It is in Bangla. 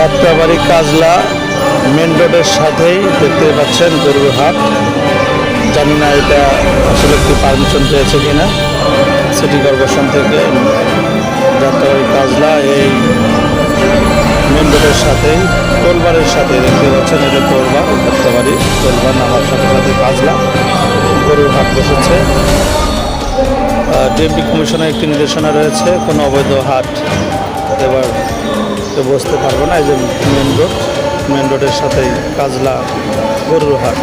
যাত্রাবাড়ি কাজলা মেন রোডের সাথেই দেখতে পাচ্ছেন গরুর হাট। জানি না এটা আসলে কি পারমিশন পেয়েছে কিনা। সিটি কর্পোরেশন থেকে যাত্রাবাড়ি কাজলা এই মেন রোডের সাথেই তোলবারের সাথে দেখতে পাচ্ছেন এটা তোলবার যাত্রাবাড়ি। তোলবার নামার সাথে সাথে কাজলা গরুর হাট বসেছে। ডিএমপি কমিশনের একটি নির্দেশনা রয়েছে, কোনো অবৈধ হাট এবার কেউ বসতে পারব না এই যে মেন রোড মেন রোডের সাথেই কাজলা গরুর হাট